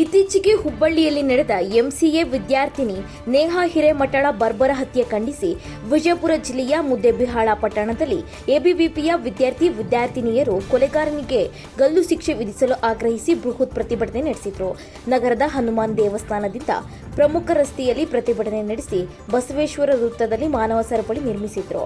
ಇತ್ತೀಚೆಗೆ ಹುಬ್ಬಳ್ಳಿಯಲ್ಲಿ ನಡೆದ ಎಂಸಿಎ ವಿದ್ಯಾರ್ಥಿನಿ ನೇಹಾ ಹಿರೇಮಠಳ ಬರ್ಬರ ಹತ್ಯೆ ಖಂಡಿಸಿ ವಿಜಯಪುರ ಜಿಲ್ಲೆಯ ಮುದ್ದೆಬಿಹಾಳ ಪಟ್ಟಣದಲ್ಲಿ ಎಬಿವಿಪಿಯ ವಿದ್ಯಾರ್ಥಿ ವಿದ್ಯಾರ್ಥಿನಿಯರು ಕೊಲೆಗಾರನಿಗೆ ಗಲ್ಲು ಶಿಕ್ಷೆ ವಿಧಿಸಲು ಆಗ್ರಹಿಸಿ ಬೃಹತ್ ಪ್ರತಿಭಟನೆ ನಡೆಸಿದರು. ನಗರದ ಹನುಮಾನ್ ದೇವಸ್ಥಾನದಿಂದ ಪ್ರಮುಖ ರಸ್ತೆಯಲ್ಲಿ ಪ್ರತಿಭಟನೆ ನಡೆಸಿ ಬಸವೇಶ್ವರ ವೃತ್ತದಲ್ಲಿ ಮಾನವ ಸರಪಳಿ ನಿರ್ಮಿಸಿದ್ರು.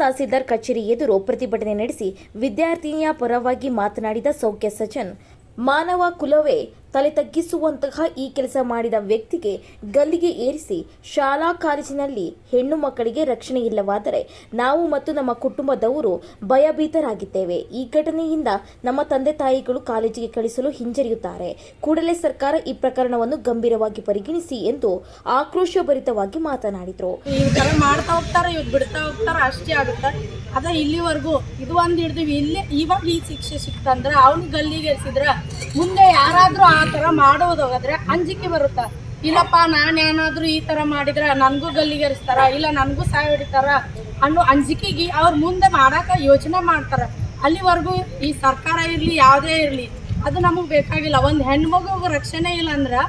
ತಹಸೀಲ್ದಾರ್ ಕಚೇರಿ ಎದುರು ಪ್ರತಿಭಟನೆ ನಡೆಸಿ ವಿದ್ಯಾರ್ಥಿನಿಯ ಪರವಾಗಿ ಮಾತನಾಡಿದ ಸೌಖ್ಯ ಸಜ್ಜನ್ ಮಾನವ ಕುಲವೇ ತಲೆ ತಗ್ಗಿಸುವಂತಹ ಈ ಕೆಲಸ ಮಾಡಿದ ವ್ಯಕ್ತಿಗೆ ಗಲ್ಲಿಗೆ ಏರಿಸಿ ಶಾಲಾ ಕಾಲೇಜಿನಲ್ಲಿ ಹೆಣ್ಣು ಮಕ್ಕಳಿಗೆ ರಕ್ಷಣೆ ಇಲ್ಲವಾದರೆ ನಾವು ಮತ್ತು ನಮ್ಮ ಕುಟುಂಬದವರು ಭಯಭೀತರಾಗಿದ್ದೇವೆ. ಈ ಘಟನೆಯಿಂದ ನಮ್ಮ ತಂದೆ ತಾಯಿಗಳು ಕಾಲೇಜಿಗೆ ಕಳಿಸಲು ಹಿಂಜರಿಯುತ್ತಾರೆ. ಕೂಡಲೇ ಸರ್ಕಾರ ಈ ಪ್ರಕರಣವನ್ನು ಗಂಭೀರವಾಗಿ ಪರಿಗಣಿಸಿ ಎಂದು ಆಕ್ರೋಶಭರಿತವಾಗಿ ಮಾತನಾಡಿದರು. ಮಾಡ್ತಾ ಹೋಗ್ತಾರ ಬಿಡ್ತಾ ಹೋಗ್ತಾರ, ಅಷ್ಟೇ ಆಗುತ್ತೆ. ಅದ ಇಲ್ಲಿವರೆಗೂ ಇದು ಒಂದು ಹಿಡ್ದಿವಿ. ಇಲ್ಲಿ ಇವಾಗ ಈ ಶಿಕ್ಷೆ ಸಿಕ್ತಂದ್ರೆ, ಅವನು ಗಲ್ಲಿಗೆ ಮುಂದೆ ಯಾರಾದ್ರೂ ಆ ತರ ಮಾಡೋದೋಗಾದ್ರೆ ಅಂಜಿಕೆ ಬರುತ್ತ? ಇಲ್ಲಪ್ಪ ನಾನ್ ಏನಾದ್ರೂ ಈ ತರ ಮಾಡಿದ್ರೆ ನನಗೂ ಗಲ್ಲಿಗೇರಿಸ್ತಾರ? ಇಲ್ಲ, ನನಗೂ ಸಾಯ ಹೊಡಿತಾರ? ಅನ್ನೋ ಅಂಜಿಕೆಗೆ ಅವ್ರು ಮುಂದೆ ಮಾಡಾಕ ಯೋಚನೆ ಮಾಡ್ತಾರ. ಅಲ್ಲಿವರೆಗೂ ಈ ಸರ್ಕಾರ ಇರ್ಲಿ, ಯಾವುದೇ ಇರ್ಲಿ, ಅದು ನಮಗೆ ಬೇಕಾಗಿಲ್ಲ. ಒಂದ್ ಹೆಣ್ಮಗು ರಕ್ಷಣೆ ಇಲ್ಲ ಅಂದ್ರೆ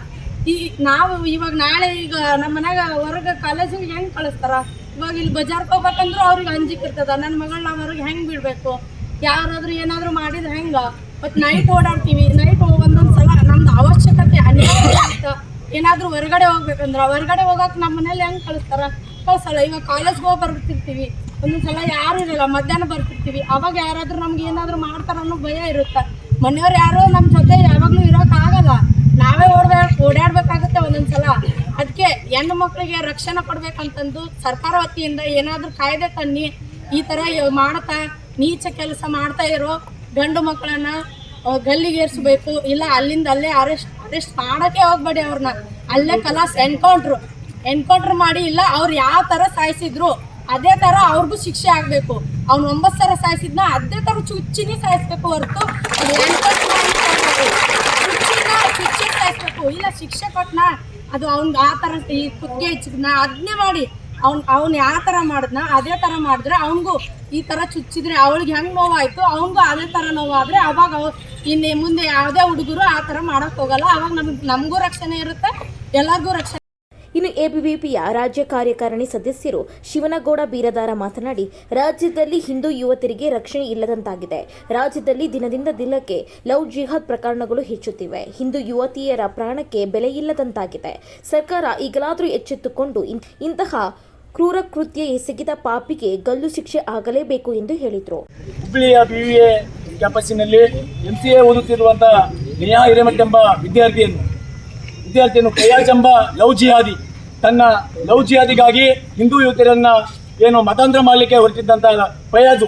ಈ ನಾವು ಇವಾಗ ನಾಳೆ ಈಗ ನಮ್ಮ ಮನೆಯಾಗ ಹೊರಗೆ ಕಾಲೇಜಿಗೆ ಹೆಂಗೆ ಕಳಿಸ್ತಾರ? ಇವಾಗ ಇಲ್ಲಿ ಬಜಾರ್ಗೆ ಹೋಗ್ಬೇಕಂದ್ರೂ ಅವ್ರಿಗೆ ಅಂಜಿಕೆ ಇರ್ತದ. ನನ್ನ ಮಗಳನ್ನ ಹೊರಗೆ ಹೆಂಗೆ ಬಿಡಬೇಕು? ಯಾರಾದ್ರೂ ಏನಾದ್ರೂ ಮಾಡಿದ್ರೆ ಹೆಂಗೆ? ಮತ್ತು ನೈಟ್ ಓಡಾಡ್ತೀವಿ. ನೈಟ್ ಒಂದೊಂದು ಸಲ ನಮ್ದು ಅವಶ್ಯಕತೆ ಅನಿವಾರ್ಯ ಆಯ್ತು ಏನಾದರೂ ಹೊರಗಡೆ ಹೋಗ್ಬೇಕಂದ್ರೆ ಹೊರಗಡೆ ಹೋಗಕ್ ನಮ್ಮ ಮನೇಲಿ ಹೆಂಗ್ ಕಳಿಸ್ತಾರ? ಕಳ್ಸಲ್ಲ. ಇವಾಗ ಕಾಲೇಜ್ಗೆ ಹೋಗಿ ಬರ್ತಿರ್ತೀವಿ. ಒಂದೊಂದ್ಸಲ ಯಾರು ಇರಲ್ಲ. ಮಧ್ಯಾಹ್ನ ಬರ್ತಿರ್ತೀವಿ. ಅವಾಗ ಯಾರಾದರೂ ನಮ್ಗೆ ಏನಾದರೂ ಮಾಡ್ತಾರ ಅನ್ನೋ ಭಯ ಇರುತ್ತೆ. ಮನೆಯವ್ರು ಯಾರೋ ನಮ್ಮ ಜೊತೆ ಯಾವಾಗಲೂ ಇರೋಕ್ಕಾಗಲ್ಲ ನಾವೇ ಓಡಾಡಬೇಕಾಗುತ್ತೆ ಓಡಾಡ್ಬೇಕಾಗುತ್ತೆ ಒಂದೊಂದ್ಸಲ ಅದಕ್ಕೆ ಹೆಣ್ಣು ಮಕ್ಕಳಿಗೆ ರಕ್ಷಣೆ ಕೊಡ್ಬೇಕಂತಂದು ಸರ್ಕಾರ ವತಿಯಿಂದ ಏನಾದರೂ ಕಾಯ್ದೆ ತನ್ನಿ. ಈ ಯ- ಮಾಡ್ತಾ, ನೀಚ ಕೆಲಸ ಮಾಡ್ತಾ ಇರೋ ಗಂಡು ಮಕ್ಕಳನ್ನ ಗಲ್ಲಿಗೇರ್ಸ್ಬೇಕು ಇಲ್ಲ ಅಲ್ಲಿಂದ ಅಲ್ಲೇ ಅರೆಸ್ಟ್ ಅರೆಸ್ಟ್ ಮಾಡೋಕ್ಕೆ ಹೋಗ್ಬೇಡಿ ಅವ್ರನ್ನ ಅಲ್ಲೇ ಕಲಾಸ್ ಎನ್ಕೌಂಟ್ರು ಎನ್ಕೌಂಟ್ರ್ ಮಾಡಿ, ಇಲ್ಲ ಅವ್ರು ಯಾವ ತರ ಸಾಯಿಸಿದ್ರು, ಅದೇ ತರ ಅವ್ರಿಗೂ ಶಿಕ್ಷೆ ಆಗಬೇಕು. ಅವ್ನು ಒಂಬತ್ತು ಸಾವಿರ ಸಾಯಿಸಿದ್ನ, ಅದೇ ತರ ಚುಚ್ಚಿನೇ ಸಾಯಿಸ್ಬೇಕು ಹೊರತು ಮಾಡಿ ಸಾಯ್ಸ್ಬೇಕು. ಇಲ್ಲ ಶಿಕ್ಷೆ ಕೊಟ್ಟನ ಅದು ಅವ್ನ್ ಆ ತರ ಈ ಕುತ್ತಿಗೆ ಹೆಚ್ಚಿದ್ನ ಅದನ್ನೇ ಮಾಡಿ. ಅವ್ನು ಅವ್ನು ಯಾವ ತರ ಮಾಡಿದ್ನ, ಅದೇ ತರ ಮಾಡಿದ್ರೆ ಅವನಿಗೂ ಈ ತರ ಚುಚ್ಚಿದ್ರೆ ಅವಳಿಗೆ ಹೆಂಗ್ ನೋವಾಯ್ತು ಅವನಿಗೂ ಅದೇ ತರ ನೋವಾದ್ರೆ ಅವಾಗ ಅವ್ ಇನ್ನು ಮುಂದೆ ಯಾವುದೇ ಹುಡುಗರು ಆ ತರ ಮಾಡಕ್ ಹೋಗಲ್ಲ. ಅವಾಗ ನಮ್ಗೆ ನಮಗೂ ರಕ್ಷಣೆ ಇರುತ್ತೆ, ಎಲ್ಲರಿಗೂ ರಕ್ಷಣೆ ಇನ್ನು ಎಬಿವಿಪಿಯ ರಾಜ್ಯ ಕಾರ್ಯಕಾರಿಣಿ ಸದಸ್ಯರು ಶಿವನಗೌಡ ಬೀರದಾರ ಮಾತನಾಡಿ, ರಾಜ್ಯದಲ್ಲಿ ಹಿಂದೂ ಯುವತಿಯರಿಗೆ ರಕ್ಷಣೆ ಇಲ್ಲದಂತಾಗಿದೆ. ರಾಜ್ಯದಲ್ಲಿ ದಿನದಿಂದ ದಿನಕ್ಕೆ ಲವ್ ಜಿಹಾದ್ ಪ್ರಕರಣಗಳು ಹೆಚ್ಚುತ್ತಿವೆ. ಹಿಂದೂ ಯುವತಿಯರ ಪ್ರಾಣಕ್ಕೆ ಬೆಲೆ ಇಲ್ಲದಂತಾಗಿದೆ. ಸರ್ಕಾರ ಈಗಲಾದರೂ ಎಚ್ಚೆತ್ತುಕೊಂಡು ಇಂತಹ ಕ್ರೂರ ಕೃತ್ಯ ಎಸಗಿದ ಪಾಪಿಗೆ ಗಲ್ಲು ಶಿಕ್ಷೆ ಆಗಲೇಬೇಕು ಎಂದು ಹೇಳಿದರು. ಹುಬ್ಬಳ್ಳಿಯ B V A C A ಓದುತ್ತಿರುವಂತಹ Neha Hiremath ಎಂಬ ವಿದ್ಯಾರ್ಥಿಯನ್ನು ವಿದ್ಯಾರ್ಥಿಯನ್ನು ಕಯಾಜ್ ಎಂಬ ಲವ್ ಜಿಹಾದಿ ತನ್ನ ಲವ್ ಜಿಹಾದಿಗಾಗಿ ಹಿಂದೂ ಯುವತಿಯರನ್ನ ಏನು ಮತಾಂತರ ಮಾಡಲಿಕ್ಕೆ ಹೊರಟಿದ್ದಂಥ ಫಯಾಜು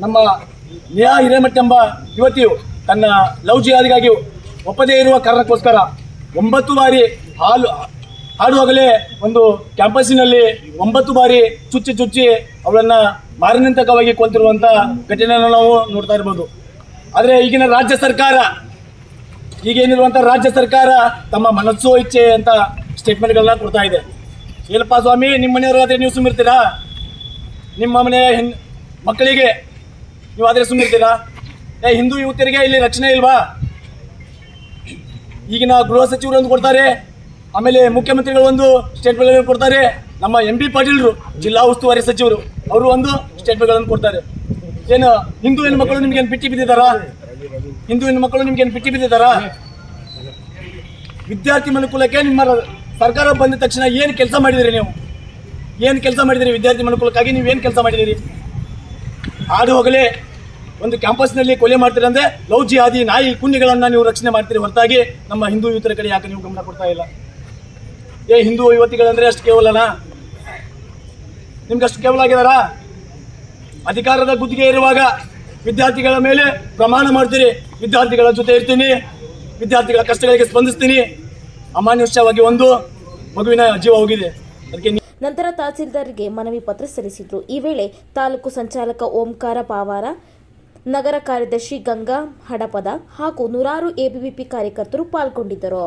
ನಮ್ಮ ನೇಹಾ ಹಿರೇಮಠ ಎಂಬ ಯುವತಿಯು ತನ್ನ ಲವ್ ಜಿಹಾದಿಗಾಗಿ ಒಪ್ಪದೇ ಇರುವ ಕಾರಣಕ್ಕೋಸ್ಕರ ಒಂಬತ್ತು ಬಾರಿ ಹಾಲು ಹಾಡುವಾಗಲೇ ಒಂದು ಕ್ಯಾಂಪಸ್ಸಿನಲ್ಲಿ ಒಂಬತ್ತು ಬಾರಿ ಚುಚ್ಚಿ ಚುಚ್ಚಿ ಅವಳನ್ನ ಮಾರಣಾಂತಕವಾಗಿ ಕೊಲ್ತಿರುವಂಥ ಘಟನೆಯನ್ನು ನಾವು ನೋಡ್ತಾ ಇರ್ಬೋದು. ಆದರೆ ಈಗಿನ ರಾಜ್ಯ ಸರ್ಕಾರ ಈಗೇನಿರುವಂಥ ರಾಜ್ಯ ಸರ್ಕಾರ ತಮ್ಮ ಮನಸ್ಸು ಇಚ್ಛೆ ಅಂತ ಸ್ಟೇಟ್ಮೆಂಟ್ಗಳನ್ನ ಕೊಡ್ತಾ ಇದೆ. ಏನಪ್ಪ ಸ್ವಾಮಿ, ನಿಮ್ಮ ಮನೆಯವರಾದ್ರೆ ನೀವು ಸುಮ್ಮಿರ್ತೀರಾ ನಿಮ್ಮ ಮನೆಯ ಹೆಣ್, ಮಕ್ಕಳಿಗೆ ನೀವು ಆದರೆ ಸುಮ್ಮಿರ್ತೀರಾ ಏ, ಹಿಂದೂ ಯುವತಿಯರಿಗೆ ಇಲ್ಲಿ ರಕ್ಷಣೆ ಇಲ್ವಾ? ಈಗಿನ ಗೃಹ ಸಚಿವರು ಅಂದು ಕೊಡ್ತಾರೆ ಆಮೇಲೆ ಮುಖ್ಯಮಂತ್ರಿಗಳು ಒಂದು ಸ್ಟೇಟ್ಮೆಂಟ್ಗಳನ್ನು ಕೊಡ್ತಾರೆ. ನಮ್ಮ ಎಂ ಬಿ ಪಾಟೀಲ್ರು, ಜಿಲ್ಲಾ ಉಸ್ತುವಾರಿ ಸಚಿವರು, ಅವರು ಒಂದು ಸ್ಟೇಟ್ಮೆಂಟ್ಗಳನ್ನು ಕೊಡ್ತಾರೆ. ಏನು, ಹಿಂದೂ ಮಕ್ಕಳು ನಿಮ್ಗೆ ಏನು ಬಿಟ್ಟಿ ಬಿದ್ದಿದ್ದಾರಾ? ಹಿಂದೂ ಹೆಣ್ಮಕ್ಳು ನಿಮ್ಗೆ ಏನು ಬಿದ್ದಿದ್ದಾರಾ? ವಿದ್ಯಾರ್ಥಿ ಮನುಕುಲಕ್ಕೆ ನಿಮ್ಮ ಸರ್ಕಾರ ಬಂದ ತಕ್ಷಣ ಏನು ಕೆಲಸ ಮಾಡಿದಿರಿ ನೀವು? ಏನು ಕೆಲಸ ಮಾಡಿದಿರಿ ವಿದ್ಯಾರ್ಥಿ ಮನುಕುಲಕ್ಕಾಗಿ? ನೀವು ಏನು ಕೆಲಸ ಮಾಡಿದಿರಿ? ಆಡು ಹೋಗಲೇ ಒಂದು ಕ್ಯಾಂಪಸ್ನಲ್ಲಿ ಕೊಲೆ ಮಾಡ್ತೀರಿ ಅಂದ್ರೆ ಲವ್ ಜಿಹಾದಿ ನಾಯಿ ಕುಂಡಿಗಳನ್ನು ನೀವು ರಕ್ಷಣೆ ಮಾಡ್ತೀರಿ ಹೊರತಾಗಿ ನಮ್ಮ ಹಿಂದೂ ಯುವತರ ಕಡೆ ಯಾಕೆ ನೀವು ಗಮನ ಕೊಡ್ತಾ ಇಲ್ಲ? ಏ, ಹಿಂದೂ ಯುವತಿಗಳಂದ್ರೆ ಅಷ್ಟು ಕೇವಲನಾ? ನಿಮ್ಗೆ ಅಷ್ಟು ಕೇವಲ ಆಗಿದಾರಾ? ಅಧಿಕಾರದ ಗುತ್ತಿಗೆ ಇರುವಾಗ ವಿದ್ಯಾರ್ಥಿಗಳ ಮೇಲೆ ಪ್ರಮಾಣ ಮಾಡ್ತೀರಿ. ವಿದ್ಯಾರ್ಥಿಗಳ ಜೊತೆ ಇರ್ತೀನಿ. ವಿದ್ಯಾರ್ಥಿಗಳ ಕಷ್ಟಗಳಿಗೆ ಸ್ಪಂದಿಸ್ತೀನಿ. ಅಮಾನುಷ್ಯವಾಗಿ ಒಂದು ಮಗುವಿನ ಜೀವ ಹೋಗಿದೆ. ಅದಕ್ಕೆ ನಂತರ ತಹಸೀಲ್ದಾರ್ಗೆ ಮನವಿ ಪತ್ರ ಸಲ್ಲಿಸಿದ್ರು. ಈ ವೇಳೆ ತಾಲೂಕು ಸಂಚಾಲಕ ಓಂಕಾರ ಪಾವಾರ, ನಗರ ಕಾರ್ಯದರ್ಶಿ ಗಂಗಾ ಹಡಪದ ಹಾಗೂ ನೂರಾರು ಎಬಿವಿಪಿ ಕಾರ್ಯಕರ್ತರು ಪಾಲ್ಗೊಂಡಿದ್ದರು.